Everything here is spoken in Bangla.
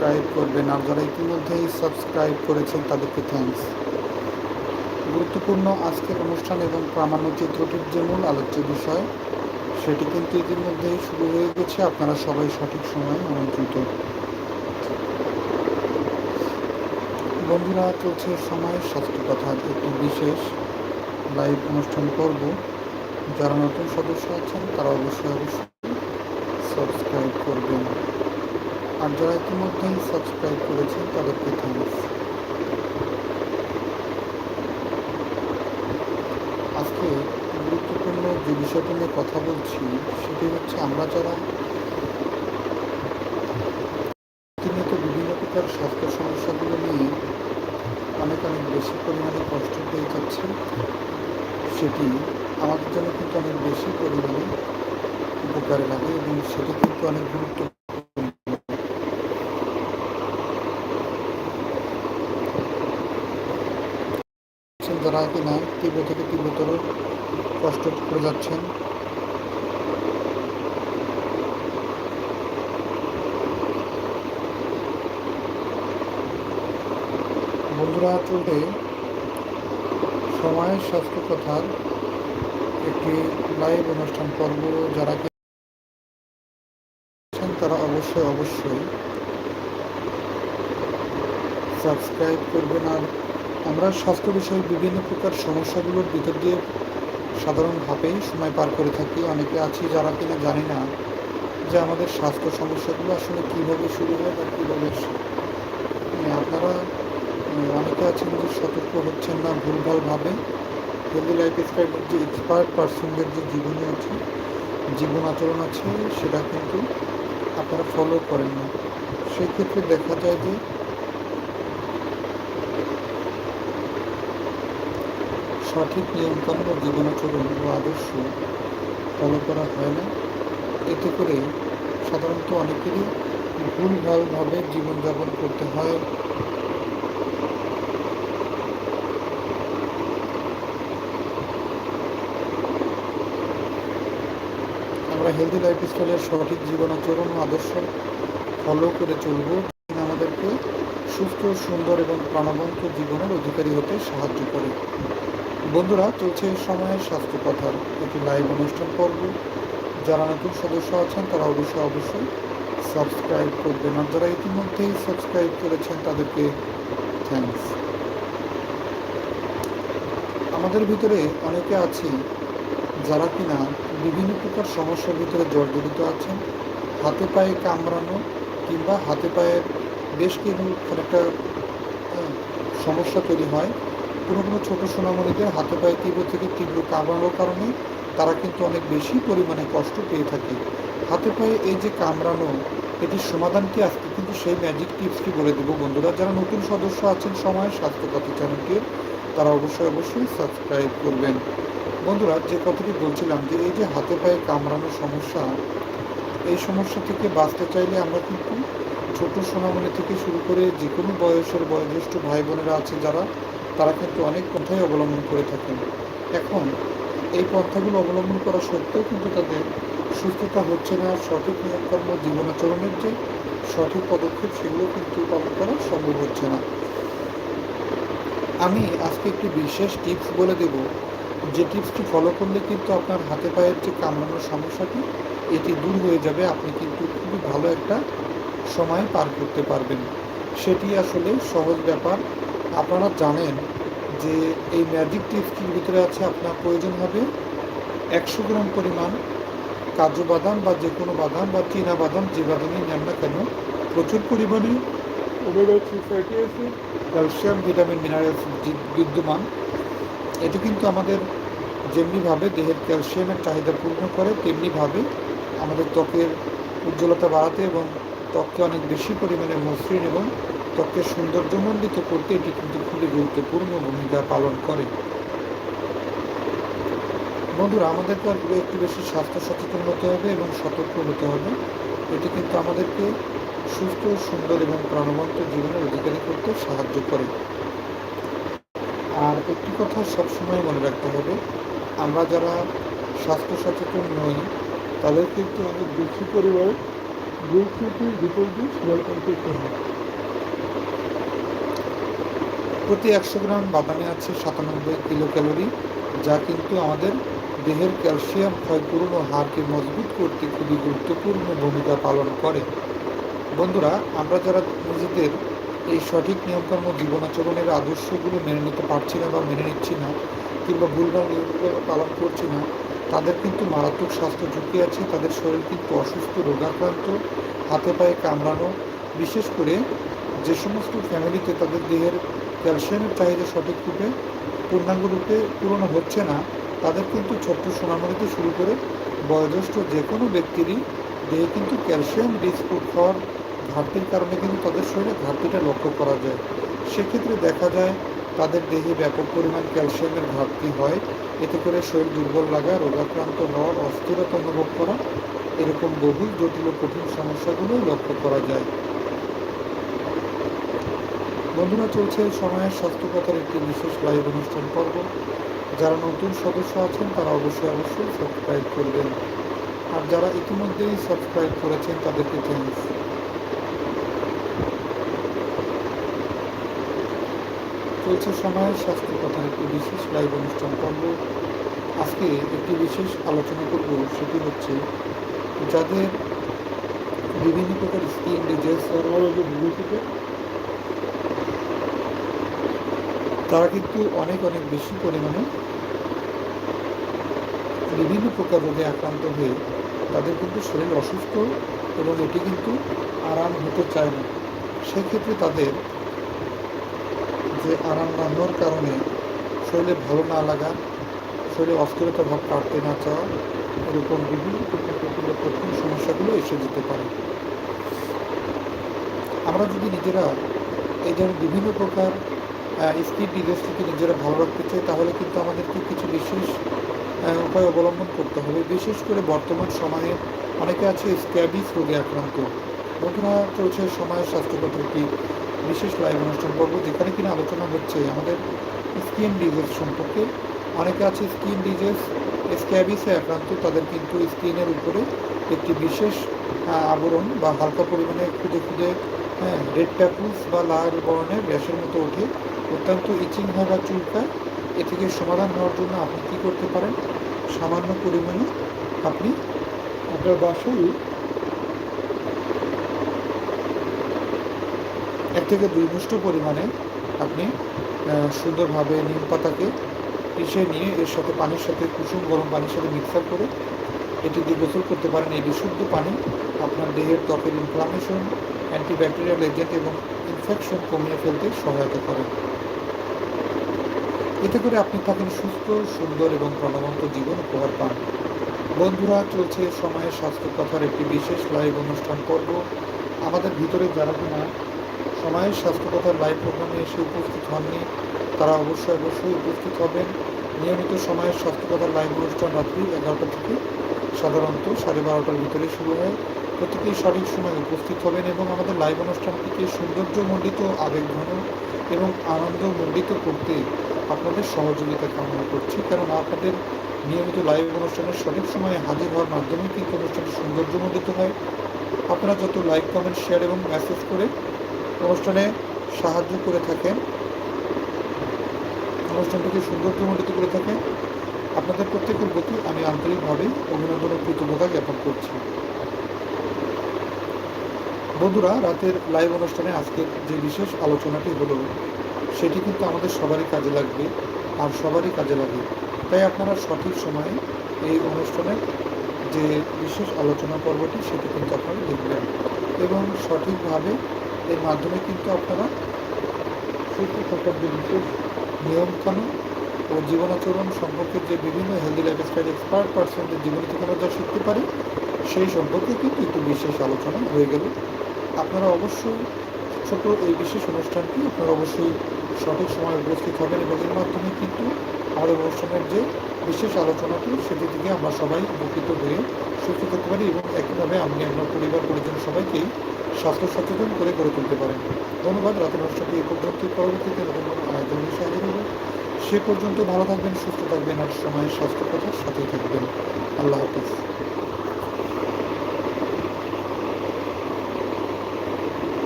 সাবস্ক্রাইব করবেন। আর যারা ইতিমধ্যেই সাবস্ক্রাইব করেছেন, তাদেরকে থ্যাঙ্কস গুরুত্বপূর্ণ আজকের অনুষ্ঠান এবং প্রামাণ্য চিত্রটির যে মূল আলোচ্য বিষয়, সেটি কিন্তু ইতিমধ্যেই শুরু হয়ে গেছে। আপনারা সবাই সঠিক সময়ে আমন্ত্রিত বন্ধুরা, চলছে সময় স্বাস্থ্য কথা একটি বিশেষ লাইভ অনুষ্ঠান করব যারা নতুন সদস্য আছেন, তারা অবশ্যই অবশ্যই সাবস্ক্রাইব করবেন। আর যারা ইতিমধ্যেই সাবস্ক্রাইব করেছেন, তাদেরকে থ্যাংকস আজকে গুরুত্বপূর্ণ যে বিষয়টি নিয়ে কথা বলছি, সেটি হচ্ছে আমরা যারা প্রতিনিয়ত বিভিন্ন প্রকার স্বাস্থ্য সমস্যাগুলো নিয়ে অনেক অনেক বেশি পরিমাণে কষ্ট পেয়ে যাচ্ছি, সেটি আমাদের জন্য কিন্তু অনেক বেশি পরিমাণে উপকারে লাগে এবং সেটি কিন্তু অনেক গুরুত্ব যারা কিনা তীব্র থেকে তীব্রতর কষ্ট করে যাচ্ছেন। বন্ধুরা, চলতে সময়ের স্বাস্থ্য কথার একটি লাইভ অনুষ্ঠান পর্ব, যারা তারা অবশ্যই অবশ্যই সাবস্ক্রাইব করবেন আর আমরা স্বাস্থ্য বিষয়ে বিভিন্ন প্রকার সমস্যাগুলোর ভিতর দিয়ে সাধারণভাবেই সময় পার করে থাকি। অনেকে আছি যারা কিনা জানি না যে আমাদের স্বাস্থ্য সমস্যাগুলো আসলে কীভাবে শুরু হয় বা কীভাবে আপনারা অনেকে আছেন যে সতর্ক হচ্ছেন না ভুলভালভাবে। হেলদি লাইফ স্টাইলের যে এক্সপার্ট পার্সনদের যে জীবনী আছে, জীবন আচরণ আছে, সেটা কিন্তু আপনারা ফলো করেন না। সেক্ষেত্রে দেখা যায় যে সঠিক নিয়মকানুন ও জীবনাচরণ ও আদর্শ ফলো করা হয় না। এতে করে সাধারণত অনেকেরই ভুলভালভাবে জীবনযাপন করতে হয়। আমরা হেলদি লাইফস্টাইলের সঠিক জীবনাচরণ ও আদর্শ ফলো করে চলব। আমাদেরকে সুস্থ, সুন্দর এবং প্রাণবন্ত জীবনের অধিকারী হতে সাহায্য করে। বন্ধুরা, চলছে সময়ের স্বাস্থ্য কথার একটি লাইভ অনুষ্ঠান পর্ব। যারা নতুন সদস্য আছেন, তারা অবশ্যই অবশ্যই সাবস্ক্রাইব করবেন। আর যারা ইতিমধ্যেই সাবস্ক্রাইব করেছেন, তাদেরকে থ্যাংকস আমাদের ভিতরে অনেকে আছি যারা কিনা বিভিন্ন প্রকার সমস্যার ভিতরে জর্জরিত আছেন। হাতে পায়ে কামড়ানো কিংবা হাতে পায়ে বেশ কিছু একটা সমস্যা তৈরি হয়। কোনো কোনো ছোটো সোনামণিদের হাতে পায়ে তীব্র থেকে তীব্র কামড়ানোর কারণে তারা কিন্তু অনেক বেশি পরিমাণে কষ্ট পেয়ে থাকে। হাতে পায়ে এই যে কামড়ানো, এটির সমাধান কি আজকে? কিন্তু সেই ম্যাজিক টিপসটি বলে দেবো বন্ধুরা? যারা নতুন সদস্য আছেন সময়, স্বাস্থ্যকথা চ্যানেলটির তারা অবশ্যই অবশ্যই সাবস্ক্রাইব করবেন। বন্ধুরা, যে কথাটি বলছিলাম যে এই যে হাতে পায়ে কামড়ানোর সমস্যা, এই সমস্যা থেকে বাঁচতে চাইলে আমরা কিন্তু ছোট সোনামণি থেকে শুরু করে যে কোনো বয়সের বয়োজ্যেষ্ঠ ভাই বোনেরা আছে যারা তারা কিন্তু অনেক পন্থাই অবলম্বন করে থাকেন। এখন, এই পন্থাগুলো অবলম্বন করা সত্ত্বেও কিন্তু তাদের সুস্থতা হচ্ছে না। সঠিক নিয়মকর্ম, জীবনাচরণের যে সঠিক পদক্ষেপ, সেগুলো কিন্তু পালন করা সম্ভব হচ্ছে না। আমি আজকে একটি বিশেষ টিপস বলে দেব। যে টিপসটি ফলো করলে কিন্তু আপনার হাতে পায়ের যে কামড়ানোর সমস্যাটি, এটি দূর হয়ে যাবে। আপনি কিন্তু খুবই ভালো একটা সময় পার করতে পারবেন। সেটি আসলে সহজ ব্যাপার। আপনারা জানেন যে এই ম্যাজিক টিপসটির ভিতরে আছে আপনার প্রয়োজন হবে একশো গ্রাম পরিমাণ কাজু বাদাম বা যে কোনো বাদাম বা চীনা বাদাম যে বাদামই নেন না কেন, প্রচুর পরিমাণে fatty acid calcium vitamin minerals বিদ্যমান। এটি কিন্তু আমাদের যেমনিভাবে দেহের ক্যালসিয়ামের চাহিদা পূর্ণ করে, তেমনিভাবে আমাদের ত্বকের উজ্জ্বলতা বাড়াতে এবং ত্বককে অনেক বেশি পরিমাণে মসৃণ এবং ত্বককে সৌন্দর্যমণ্ডিত করতে এটি কিন্তু খুবই গুরুত্বপূর্ণ ভূমিকা পালন করে। বন্ধুরা আমাদেরকে আর একটু বেশি স্বাস্থ্য সচেতন হতে হবে এবং সতর্ক হতে হবে। এটি কিন্তু আমাদেরকে সুস্থ, সুন্দর এবং প্রাণবন্ত জীবনের অধিকারী করতে সাহায্য করে। আর একটি কথা সবসময় মনে রাখতে হবে, আমরা যারা স্বাস্থ্য সচেতন নই তাদের কিন্তু অনেক বেশি পরিমাণে দুর্নীতির বিপরীতে সমর্পণ করতে হয় প্রতি একশো গ্রাম বাদামে আছে সাতানব্বই কিলো ক্যালোরি, যা কিন্তু আমাদের দেহের ক্যালসিয়াম, ক্ষয়পূরণ ও হাড়কে মজবুত করতে খুবই গুরুত্বপূর্ণ ভূমিকা পালন করে। বন্ধুরা, আমরা যারা নিজেদের এই সঠিক নিয়মকর্ম জীবনাচরণের আদর্শগুলো মেনে নিতে পারছি না বা মেনে নিচ্ছি না, কিংবা ভুলভাল নিয়মগুলো পালন করছি না, তাদের কিন্তু মারাত্মক স্বাস্থ্য ঝুঁকি আছে, তাদের শরীর কিন্তু অসুস্থ, রোগাক্রান্ত, হাতে পায়ে কামড়ানো, বিশেষ করে যে সমস্ত ফ্যামিলিতে তাদের দেহের ক্যালসিয়ামের চাহিদা সঠিক রূপে, পূর্ণাঙ্গ রূপে পূরণ হচ্ছে না, তাদের কিন্তু ছোট্ট সোনামণিতে শুরু করে বয়োজ্যেষ্ঠ যে কোনো ব্যক্তিরই দেহে কিন্তু ক্যালসিয়াম বিস্কুট হওয়ার ঘাটতির কারণে কিন্তু তাদের শরীরে ঘাটতিটা লক্ষ্য করা যায়। সেক্ষেত্রে দেখা যায় তাদের দেহে ব্যাপক পরিমাণ ক্যালসিয়ামের ঘাটতি হয়, এতে করে শরীর দুর্বল লাগা, রোগাক্রান্ত হওয়ার অস্থিরতা অনুভব করা, এরকম বহু জটিল ও কঠিন সমস্যাগুলো লক্ষ্য করা যায়। বন্ধুরা, চলছে সময়ের স্বাস্থ্যকতার একটি বিশেষ লাইভ অনুষ্ঠান পর্ব। যারা নতুন সদস্য আছেন, তারা অবশ্যই অবশ্যই সাবস্ক্রাইব করবেন। আর যারা ইতিমধ্যেই সাবস্ক্রাইব করেছেন, তাদেরকে থ্যাংকস চলছে সময়ের স্বাস্থ্য কথার একটি বিশেষ লাইভ অনুষ্ঠান পর্ব। আজকে একটি বিশেষ আলোচনা করব, সেটি হচ্ছে যাদের বিভিন্ন প্রকার স্কিন ডিজিজ সরবরাহ থেকে তারা কিন্তু অনেক অনেক বেশি পরিমাণে বিভিন্ন প্রকার রোগে আক্রান্ত হয়ে তাদের কিন্তু শরীর অসুস্থ এবং এটি কিন্তু আরাম হতে চায় না। সেক্ষেত্রে তাদের যে আরাম না হওয়ার কারণে শরীরে ভালো না লাগা, শরীরে অস্থিরতা ভাব কাটতে না চাওয়া এরকম বিভিন্ন প্রকার কঠিন সমস্যাগুলো এসে যেতে পারে। আমরা যদি নিজেরা এই ধরনের বিভিন্ন প্রকার ডিজিজ থেকে নিজেরা ভালো রাখতে চাই তাহলে কিন্তু আমাদেরকে কিছু বিশেষ উপায় অবলম্বন করতে হবে। বিশেষ করে বর্তমান সময়ে অনেকে আছে স্ক্যাবিস রোগে আক্রান্ত। বন্ধুরা, চলছে সময়ের স্বাস্থ্যগত একটি বিশেষ লাইভ অনুষ্ঠান পর্ব, যেখানে কিনা আলোচনা হচ্ছে আমাদের স্কিন ডিজিজ সম্পর্কে। অনেকে আছে স্কিন ডিজিজ স্ক্যাবিসে আক্রান্ত, তাদের কিন্তু স্কিনের উপরে একটি বিশেষ আবরণ বা হালকা পরিমাণে খুদে খুদে হ্যাঁ রেড ট্যাপুস বা লাল বর্ণের র্যাশের মতো ওঠে। অত্যন্ত ইচিং হয় বা চুলকায় এ থেকে সমাধান হওয়ার জন্য আপনি কী করতে পারেন? সামান্য পরিমাণে আপনি আপনার বাসায় এক থেকে দুই মুষ্ট পরিমাণে আপনি সুন্দরভাবে নিম পাতাকে পিষে নিয়ে এর সাথে পানির সাথে কুসুম গরম পানির সাথে মিক্সার করে এটি দিয়ে করতে পারেন। এই বিশুদ্ধ পানি। আপনার দেহের ত্বকের ইনফ্লামেশন অ্যান্টিব্যাকটেরিয়াল এজেন্ট এবং ইনফেকশন কমিয়ে ফেলতে সহায়তা করে। এতে করে আপনি থাকেন সুস্থ, সুন্দর এবং প্রাণবন্ত জীবন উপহার পান। বন্ধুরা, চলছে সময়ের স্বাস্থ্য কথার একটি বিশেষ লাইভ অনুষ্ঠান পর্ব। আমাদের ভিতরে যারা কিনা সময়ের স্বাস্থ্য কথার লাইভ প্রোগ্রামে এসে উপস্থিত হননি, তারা অবশ্যই অবশ্যই উপস্থিত হবেন। নিয়মিত সময়ের স্বাস্থ্য কথার লাইভ অনুষ্ঠান রাত্রি এগারোটা থেকে সাধারণত সাড়ে বারোটার ভিতরে শুরু হয়। প্রত্যেকেই সঠিক সময় উপস্থিত হবেন এবং আমাদের লাইভ অনুষ্ঠানটিকে সৌন্দর্যমণ্ডিত, আবেগঘন এবং আনন্দমণ্ডিত করতে আপনাদের সহযোগিতা কামনা করছি, কারণ আপনাদের নিয়মিত লাইভ অনুষ্ঠানের সঠিক সময়ে হাজির হওয়ার মাধ্যমে কিন্তু অনুষ্ঠানটি সৌন্দর্যমণ্ডিত হয়। আপনারা যত লাইক কমেন্ট শেয়ার এবং মেসেজ করে অনুষ্ঠানে সাহায্য করে থাকেন, অনুষ্ঠানটিকে সৌন্দর্যমণ্ডিত করে থাকেন, আপনাদের প্রত্যেকের প্রতি আমি আন্তরিকভাবে অভিনন্দন ও কৃতজ্ঞতা জ্ঞাপন করছি। বন্ধুরা, রাতের লাইভ অনুষ্ঠানে আজকের যে বিশেষ আলোচনাটি হলো সেটি কিন্তু আমাদের সবারই কাজে লাগবে, আর সবারই কাজে লাগে তাই আপনারা সঠিক সময়ে এই অনুষ্ঠানের যে বিশেষ আলোচনা পর্বটি, সেটি কিন্তু আপনারা দেখবেন। এবং সঠিকভাবে এর মাধ্যমে কিন্তু আপনারা সুস্থ থাকার যে নিয়মকানুন ও জীবনাচরণ সম্পর্কে যে বিভিন্ন হেলদি লাইফস্টাইল এক্সপার্ট পার্সনদের জীবন থেকে আমরা যা শিখতে পারি, সেই সম্পর্কে কিন্তু একটু বিশেষ আলোচনা হয়ে গেল। আপনারা অবশ্যই ছোট এই বিশেষ অনুষ্ঠানটি আপনারা অবশ্যই সঠিক সময় উপস্থিত হবেন এবং এর মাধ্যমে কিন্তু আমাদের অনুষ্ঠানের যে বিশেষ আলোচনাটি, সেটি থেকে আমরা সবাই উপকৃত হয়ে সুস্থ থাকতে পারি এবং একইভাবে আপনি আপনার পরিবার, পরিজন সবাইকেই স্বাস্থ্য সচেতন করে গড়ে তুলতে পারেন। ধন্যবাদ। রাতের অনুষ্ঠানটি এই পর্যন্ত। পরবর্তীতে নতুন আয়োজন হাজির হব। সে পর্যন্ত ভালো থাকবেন, সুস্থ থাকবেন। আর সময়ের স্বাস্থ্য কথার সাথেই থাকবেন। আল্লাহ হাফিজ।